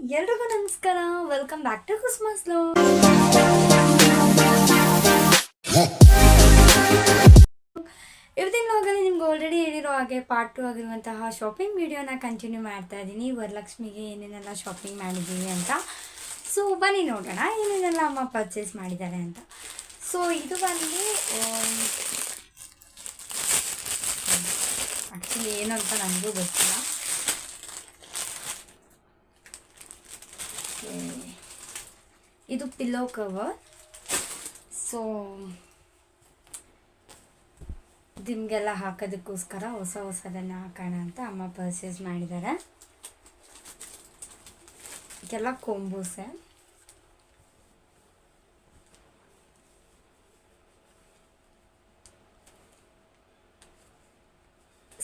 ಎಲ್ರಿಗೂ ನಮಸ್ಕಾರ. Welcome back to Christmas ಲೋ ಇವತ್ತಿನ ಲೋಗಲ್ಲಿ ನಿಮ್ಗೆ ಆಲ್ರೆಡಿ ಹೇಳಿರೋ ಹಾಗೆ ಪಾರ್ಟ್ ಟು ಆಗಿರುವಂತಹ ಶಾಪಿಂಗ್ ವಿಡಿಯೋನ ಕಂಟಿನ್ಯೂ ಮಾಡ್ತಾ ಇದ್ದೀನಿ. ವರಲಕ್ಷ್ಮಿಗೆ ಏನೇನೆಲ್ಲ ಶಾಪಿಂಗ್ ಮಾಡಿದ್ದೀವಿ ಅಂತ. ಸೊ ಬನ್ನಿ ನೋಡೋಣ ಏನೇನೆಲ್ಲ ಅಮ್ಮ ಪರ್ಚೇಸ್ ಮಾಡಿದ್ದಾರೆ ಅಂತ. ಸೊ ಇದು ಬಂದು ಆ್ಯಕ್ಚುಲಿ ಏನು ಅಂತ ನನಗೂ ಗೊತ್ತಿಲ್ಲ. ಇದು ಪಿಲ್ಲೋ ಕವರ್ ಸೊ ನಿಮಗೆಲ್ಲ ಹಾಕೋದಕ್ಕೋಸ್ಕರ ಹೊಸ ಹೊಸದನ್ನು ಹಾಕೋಣ ಅಂತ ಅಮ್ಮ ಪರ್ಚೇಸ್ ಮಾಡಿದ್ದಾರೆ. ಇದೆಲ್ಲ ಕೊಂಬೂಸೆ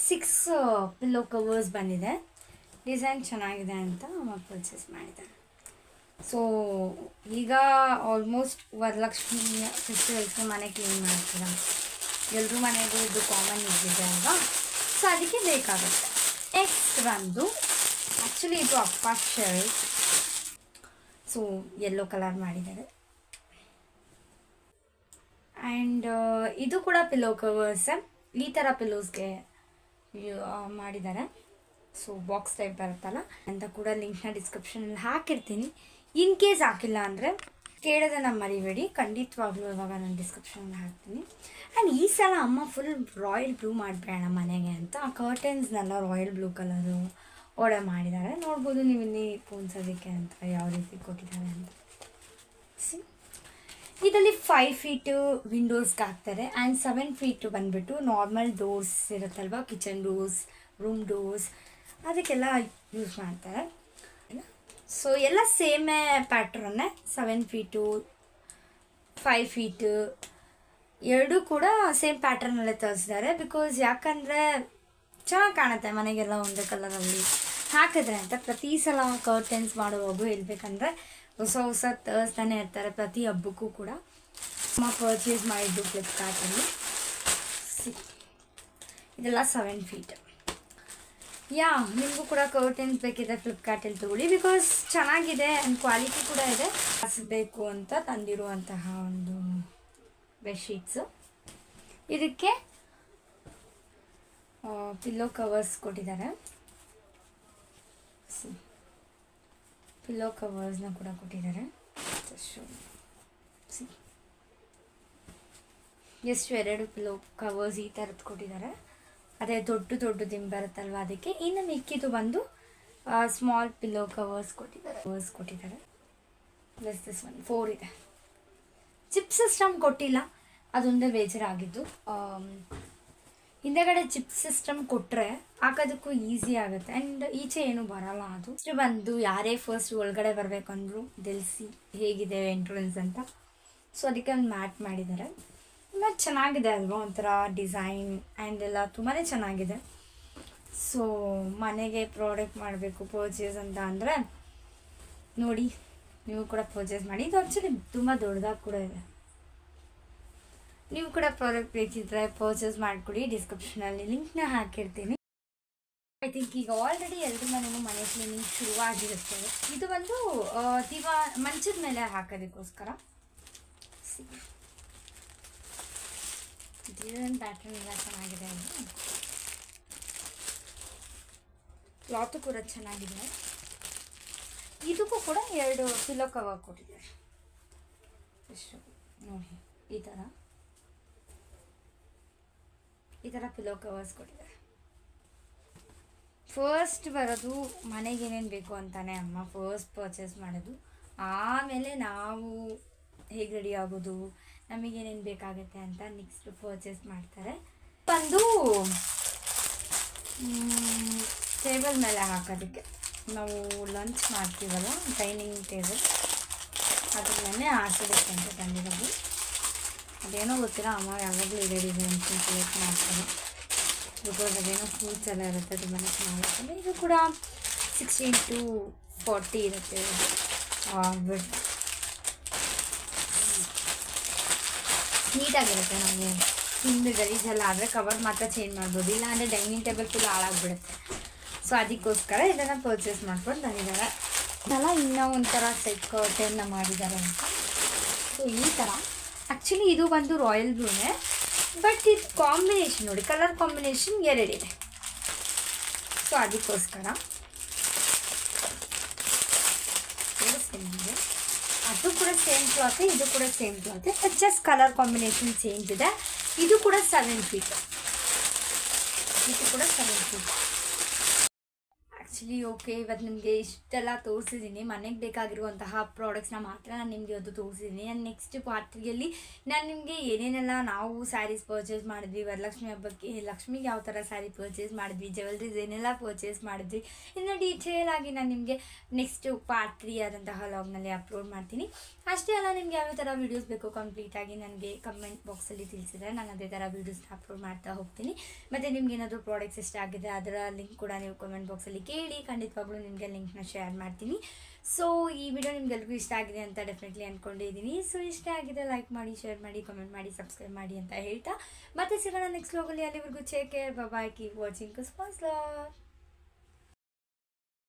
ಸಿಕ್ಸ್ ಪಿಲ್ಲೋ ಕವರ್ಸ್ ಬಂದಿದೆ. ಡಿಸೈನ್ ಚೆನ್ನಾಗಿದೆ ಅಂತ ಅಮ್ಮ ಪರ್ಚೇಸ್ ಮಾಡಿದ್ದಾರೆ. ಸೊ ಈಗ ಆಲ್ಮೋಸ್ಟ್ ವರಲಕ್ಷ್ಮಿ ಫೆಸ್ಟಿವಲ್ಸ್ಗೆ ಮನೆ ಕ್ಲೀನ್ ಮಾಡ್ತೀರಾ. ಎಲ್ಲರೂ ಮನೆಗೂ ಇದು ಕಾಮನ್ ಇದ್ದಿದೆ ಅಲ್ವಾ? ಸೊ ಅದಕ್ಕೆ ಬೇಕಾಗುತ್ತೆ. ನೆಕ್ಸ್ಟ್ ಬಂದು ಆ್ಯಕ್ಚುಲಿ ಇದು ಅಪ್ಪ ಶರ್ಟ್ ಸೊ ಯೆಲ್ಲೋ ಕಲರ್ ಮಾಡಿದ್ದಾರೆ. ಆ್ಯಂಡ್ ಇದು ಕೂಡ ಪಿಲೋ ಕವರ್ಸ್ ಈ ಥರ ಪಿಲೋಸ್ಗೆ ಮಾಡಿದ್ದಾರೆ. ಸೊ ಬಾಕ್ಸ್ ಟೈಪ್ ಬರುತ್ತಲ್ಲ? ಅಂತ ಕೂಡ ಲಿಂಕ್ನ ಡಿಸ್ಕ್ರಿಪ್ಷನಲ್ಲಿ ಹಾಕಿರ್ತೀನಿ. ಇನ್ ಕೇಸ್ ಹಾಕಿಲ್ಲ ಅಂದರೆ ಕೇಳೋದನ್ನ ಮರಿಬೇಡಿ. ಖಂಡಿತವಾಗ್ಲೂ ಇವಾಗ ನಾನು ಡಿಸ್ಕ್ರಿಪ್ಷನ್ ಹಾಕ್ತೀನಿ. ಆ್ಯಂಡ್ ಈ ಸಲ ಅಮ್ಮ ಫುಲ್ ರಾಯಲ್ ಬ್ಲೂ ಮಾಡಬೇಡ ಮನೆಗೆ ಅಂತ ಆ ಕರ್ಟನ್ಸ್ನೆಲ್ಲ ರಾಯಲ್ ಬ್ಲೂ ಕಲರು ಓಡೆ ಮಾಡಿದ್ದಾರೆ. ನೋಡ್ಬೋದು ನೀವು ಇಲ್ಲಿ ಅಂತ ಯಾವ ರೀತಿ ಕೊಟ್ಟಿದ್ದಾರೆ ಅಂತ. ಸಿ ಇದರಲ್ಲಿ ಫೈವ್ ಫೀಟು ವಿಂಡೋಸ್ಗೆ ಹಾಕ್ತಾರೆ ಆ್ಯಂಡ್ ಸೆವೆನ್ ಫೀಟು ಬಂದುಬಿಟ್ಟು ನಾರ್ಮಲ್ ಡೋರ್ಸ್ ಇರುತ್ತಲ್ವ? ಕಿಚನ್ ಡೋರ್ಸ್ ರೂಮ್ ಡೋರ್ಸ್ ಅದಕ್ಕೆಲ್ಲ ಯೂಸ್ ಮಾಡ್ತಾರೆ. ಸೊ ಎಲ್ಲ ಸೇಮೇ ಪ್ಯಾಟ್ರನ್ನೇ ಸೆವೆನ್ ಫೀಟು ಫೈವ್ ಫೀಟು ಎರಡೂ ಕೂಡ ಸೇಮ್ ಪ್ಯಾಟ್ರನಲ್ಲೇ ತರಿಸಿದ್ದಾರೆ ಬಿಕಾಸ್ ಯಾಕಂದರೆ ಚೆನ್ನಾಗಿ ಕಾಣುತ್ತೆ ಮನೆಗೆಲ್ಲ ಒಂದೇ ಕಲರಲ್ಲಿ ಹಾಕಿದ್ರೆ ಅಂತ ಪ್ರತಿ ಸಲ ಕರ್ಟನ್ಸ್ ಮಾಡುವಾಗ ಹೇಳ್ಬೇಕಂದ್ರೆ ಹೊಸ ಹೊಸ ತರಿಸ್ತಾನೆ ಇರ್ತಾರೆ ಪ್ರತಿ ಹಬ್ಬಕ್ಕೂ ಕೂಡ ಅಮ್ಮ ಪರ್ಚೇಸ್ ಮಾಡಿದ್ದು ಫ್ಲಿಪ್ಕಾರ್ಟಲ್ಲಿ ಇದೆಲ್ಲ ಸೆವೆನ್ ಫೀಟ್ ಯಾ, ನಿಮಗೂ ಕೂಡ ಕರ್ಟನ್ಸ್ ಬೇಕಿದೆ ಫ್ಲಿಪ್ಕಾರ್ಟಲ್ಲಿ ತಗೊಳ್ಳಿ. ಬಿಕಾಸ್ ಚೆನ್ನಾಗಿದೆ ಆ್ಯಂಡ್ ಕ್ವಾಲಿಟಿ ಕೂಡ ಇದೆ. ಬೇಕು ಅಂತ ತಂದಿರುವಂತಹ ಒಂದು ಬೆಡ್ಶೀಟ್ಸು ಇದಕ್ಕೆ ಪಿಲ್ಲೋ ಕವರ್ಸ್ ಕೊಟ್ಟಿದ್ದಾರೆ. ಪಿಲ್ಲೋ ಕವರ್ಸ್ನ ಕೂಡ ಕೊಟ್ಟಿದ್ದಾರೆ. ಎಷ್ಟು ಎರಡು ಪಿಲ್ಲೋ ಕವರ್ಸ್ ಈ ಥರದ್ದು ಕೊಟ್ಟಿದ್ದಾರೆ. ಅದೇ ದೊಡ್ಡ ದೊಡ್ಡ ದಿಂ ಬರುತ್ತಲ್ವ ಅದಕ್ಕೆ. ಇನ್ನು ಮಿಕ್ಕಿದ್ದು ಬಂದು ಸ್ಮಾಲ್ ಪಿಲ್ಲೋ ಕವರ್ಸ್ ಕೊಟ್ಟಿದ್ದಾರೆ. ಕವರ್ಸ್ ಕೊಟ್ಟಿದ್ದಾರೆ. ಪ್ಲಸ್ ದಿಸ್ ಒನ್ ಫೋರ್ ಇದೆ. ಚಿಪ್ ಸಿಸ್ಟಮ್ ಕೊಟ್ಟಿಲ್ಲ. ಅದೊಂದೇ ಬೇಜಾರಾಗಿದ್ದು. ಆಮ್, ಹಿಂದೆಗಡೆ ಚಿಪ್ ಸಿಸ್ಟಮ್ ಕೊಟ್ಟರೆ ಹಾಕೋದಕ್ಕೂ ಈಸಿ ಆಗುತ್ತೆ. ಆ್ಯಂಡ್ ಈಚೆ ಏನು ಬರಲ್ಲ ಅದು. ಇಷ್ಟು ಬಂದು ಯಾರೇ ಫಸ್ಟ್ ಒಳಗಡೆ ಬರಬೇಕಂದ್ರು ತಿಳಿಸಿ ಹೇಗಿದೆ ಎಂಟ್ರೆನ್ಸ್ ಅಂತ. ಸೊ ಅದಕ್ಕೆ ಒಂದು ಮ್ಯಾಟ್ ಮಾಡಿದ್ದಾರೆ. ತುಂಬ ಚೆನ್ನಾಗಿದೆ ಅಲ್ವಾ ಒಂಥರ ಡಿಸೈನ್ ಆ್ಯಂಡ್ ಎಲ್ಲ ತುಂಬಾ ಚೆನ್ನಾಗಿದೆ. ಸೊ ಮನೆಗೆ ಪ್ರಾಡಕ್ಟ್ ಮಾಡಬೇಕು ಪರ್ಚೇಸ್ ಅಂತ ಅಂದರೆ ನೋಡಿ, ನೀವು ಕೂಡ ಪರ್ಚೇಸ್ ಮಾಡಿ. ಇದು ಆ್ಯಕ್ಚುಲಿ ತುಂಬ ದೊಡ್ಡದಾಗಿ ಕೂಡ ಇದೆ. ನೀವು ಕೂಡ ಪ್ರಾಡಕ್ಟ್ ಬೇಕಿದ್ರೆ ಪರ್ಚೇಸ್ ಮಾಡಿಕೊಡಿ. ಡಿಸ್ಕ್ರಿಪ್ಷನಲ್ಲಿ ಲಿಂಕ್ನ ಹಾಕಿರ್ತೀನಿ. ಐ ಥಿಂಕ್ ಈಗ ಆಲ್ರೆಡಿ ಎಲ್ಲರ ಮನೆಯೂ ಮನೆ ಕ್ಲೀನಿಂಗ್ ಶುರುವಾಗಿರುತ್ತೆ. ಇದು ಬಂದು ದಿವಾ, ಮಂಚದ ಮೇಲೆ ಹಾಕೋದಕ್ಕೋಸ್ಕರ. ಡಿಸೈನ್ ಪ್ಯಾಟರ್ನ್ ಎಲ್ಲ ಚೆನ್ನಾಗಿದೆ ಅಲ್ಲಿ ಕ್ಲಾತು ಕೂಡ ಚೆನ್ನಾಗಿದೆ. ಇದಕ್ಕೂ ಕೂಡ ಎರಡು ಪಿಲೋ ಕವರ್ ಕೊಟ್ಟಿದ್ದಾರೆ. ಎಷ್ಟು ನೋಡಿ, ಈ ಥರ ಈ ಥರ ಪಿಲೋ ಕವರ್ಸ್ ಕೊಟ್ಟಿದ್ದಾರೆ. ಫಸ್ಟ್ ಬರೋದು ಮನೆಗೆ ಏನೇನು ಬೇಕು ಅಂತಾನೆ ಅಮ್ಮ ಫಸ್ಟ್ ಪರ್ಚೇಸ್ ಮಾಡೋದು. ಆಮೇಲೆ ನಾವು ಹೇಗೆ ರೆಡಿ ಆಗೋದು ನಮಗೇನೇನು ಬೇಕಾಗುತ್ತೆ ಅಂತ ನೆಕ್ಸ್ಟ್ ಪರ್ಚೇಸ್ ಮಾಡ್ತಾರೆ. ಬಂದು ಟೇಬಲ್ ಮೇಲೆ ಹಾಕೋದಕ್ಕೆ ನಾವು ಲಂಚ್ ಮಾಡ್ತೀವಲ್ಲ ಡೈನಿಂಗ್ ಟೇಬಲ್ ಅದನ್ನೇ ಹಾಕೋದಕ್ಕೆ ಅಂತ ತಂದಿರೋದು ಅದೇನೋ ಗೊತ್ತಿಲ್ಲ, ಅಮ್ಮ ಯಾವಾಗಲೂ ರೆಡಿ ಇದೆ ಅಂತ ಸೆಲೆಕ್ಟ್ ಮಾಡ್ತಾರೆ. ಬಿಕಾಸ್ ಅದೇನೋ ಫ್ರೂಟ್ಸ್ ಎಲ್ಲ ಇರುತ್ತೆ ತುಂಬಾ ಚೆನ್ನಾಗಿರುತ್ತೆ. ಇದು ಕೂಡ ಸಿಕ್ಸ್ಟೀನ್ ಟು ಫಾರ್ಟಿ ಇರುತ್ತೆ. ನೀಟಾಗಿರುತ್ತೆ ನಮಗೆ. ಹಿಂದೆ ಗಲೀಜೆಲ್ಲ ಆದರೆ ಕವರ್ ಮಾತ್ರ ಚೇಂಜ್ ಮಾಡ್ಬೋದು. ಇಲ್ಲ ಅಂದರೆ ಡೈನಿಂಗ್ ಟೇಬಲ್ ಫುಲ್ ಹಾಳಾಗ್ಬಿಡುತ್ತೆ. ಸೊ ಅದಕ್ಕೋಸ್ಕರ ಇದನ್ನು ಪರ್ಚೇಸ್ ಮಾಡ್ಕೊಂಡು ಬಂದಿದ್ದಾರೆ ಅಲ್ಲ ಇನ್ನೂ ಒಂಥರ ಸೆಟ್ ಕರ್ಟನ್ನ ಮಾಡಿದ್ದಾರೆ ಅಂತ. ಸೊ ಈ ಥರ ಆ್ಯಕ್ಚುಲಿ ಇದು ಬಂದು ರಾಯಲ್ ಬ್ಲೂನೇ ಬಟ್ ಇದು ಕಾಂಬಿನೇಷನ್ ನೋಡಿ ಕಲರ್ ಕಾಂಬಿನೇಷನ್ ಎರಡಿದೆ ಸೊ ಅದಕ್ಕೋಸ್ಕರ. ಅದು ಕೂಡ ಸೇಮ್ ಕ್ಲಾತ್ ಇದು ಕೂಡ same cloth just colour combination change ಇದೆ. ಇದು ಕೂಡ ಸೆವೆನ್ ಫೀಟ್ ಇದು ಕೂಡ ಸೆವೆನ್ ಫೀಟ್ ಆ್ಯಕ್ಚುಲಿ ಓಕೆ ಇವತ್ತು ನಿಮಗೆ ಇಷ್ಟೆಲ್ಲ ತೋರಿಸಿದ್ದೀನಿ ಮನೆಗೆ ಬೇಕಾಗಿರುವಂತಹ ಪ್ರಾಡಕ್ಟ್ಸ್ನ ಮಾತ್ರ ನಾನು ನಿಮಗೆ ಇವತ್ತು ತೋರಿಸಿದ್ದೀನಿ ನಾನು ನೆಕ್ಸ್ಟ್ ಪಾರ್ಟಿಯಲ್ಲಿ ನಾನು ನಿಮಗೆ ಏನೇನೆಲ್ಲ ನಾವು ಸ್ಯಾರೀಸ್ ಪರ್ಚೇಸ್ ಮಾಡಿದ್ವಿ. ವರಲಕ್ಷ್ಮಿ ಹಬ್ಬಕ್ಕೆ ಲಕ್ಷ್ಮಿಗೆ ಯಾವ ಥರ ಸ್ಯಾರಿ ಪರ್ಚೇಸ್ ಮಾಡಿದ್ವಿ ಜ್ಯುವೆಲ್ರೀಸ್ ಏನೆಲ್ಲ ಪರ್ಚೇಸ್ ಮಾಡಿದ್ವಿ ಇನ್ನು ಡೀಟೇಲ್ ಆಗಿ ನಾನು ನಿಮಗೆ ನೆಕ್ಸ್ಟ್ ಪಾರ್ಟ್ ತ್ರೀ ಆದಂತಹ ಲಾಗ್ನಲ್ಲಿ ಅಪ್ಲೋಡ್ ಮಾಡ್ತೀನಿ. ಅಷ್ಟೇ ಅಲ್ಲ, ನಿಮಗೆ ಯಾವ ಥರ ವೀಡಿಯೋಸ್ ಬೇಕು ಕಂಪ್ಲೀಟಾಗಿ ನನಗೆ ಕಮೆಂಟ್ ಬಾಕ್ಸಲ್ಲಿ ತಿಳಿಸಿದರೆ ನಾನು ಅದೇ ಥರ ವೀಡಿಯೋಸ್ನ ಅಪ್ಲೋಡ್ ಮಾಡ್ತಾ ಹೋಗ್ತೀನಿ. ಮತ್ತು ನಿಮ್ಗೆ ಏನಾದರೂ ಪ್ರಾಡಕ್ಟ್ಸ್ ಇಷ್ಟ ಆಗಿದೆ ಅದರ ಲಿಂಕ್ ಕೂಡ ನೀವು ಕಮೆಂಟ್ ಬಾಕ್ಸಲ್ಲಿ ಕೇಳಿ. ಖಂಡಿತವಾಗ್ಲೂ ನಿಮಗೆ ಲಿಂಕ್ನ ಶೇರ್ ಮಾಡ್ತೀನಿ. ಸೊ ಈ ವಿಡಿಯೋ ನಿಮ್ಗೆಲ್ರಿಗೂ ಇಷ್ಟ ಆಗಿದೆ ಅಂತ ಡೆಫಿನೆಟ್ಲಿ ಅಂದ್ಕೊಂಡಿದ್ದೀನಿ ಸೊ ಇಷ್ಟ ಆಗಿದೆ ಲೈಕ್ ಮಾಡಿ ಶೇರ್ ಮಾಡಿ ಕಮೆಂಟ್ ಮಾಡಿ ಸಬ್ಸ್ಕ್ರೈಬ್ ಮಾಡಿ ಅಂತ ಹೇಳ್ತಾ. ಮತ್ತೆ ಸಿಗೋಣ ನೆಕ್ಸ್ಟ್ ಲೋಗಲ್ಲಿ ಅಲ್ಲಿವರೆಗೂ take care bye keep watching ಕುಸ್ಪಾಸ್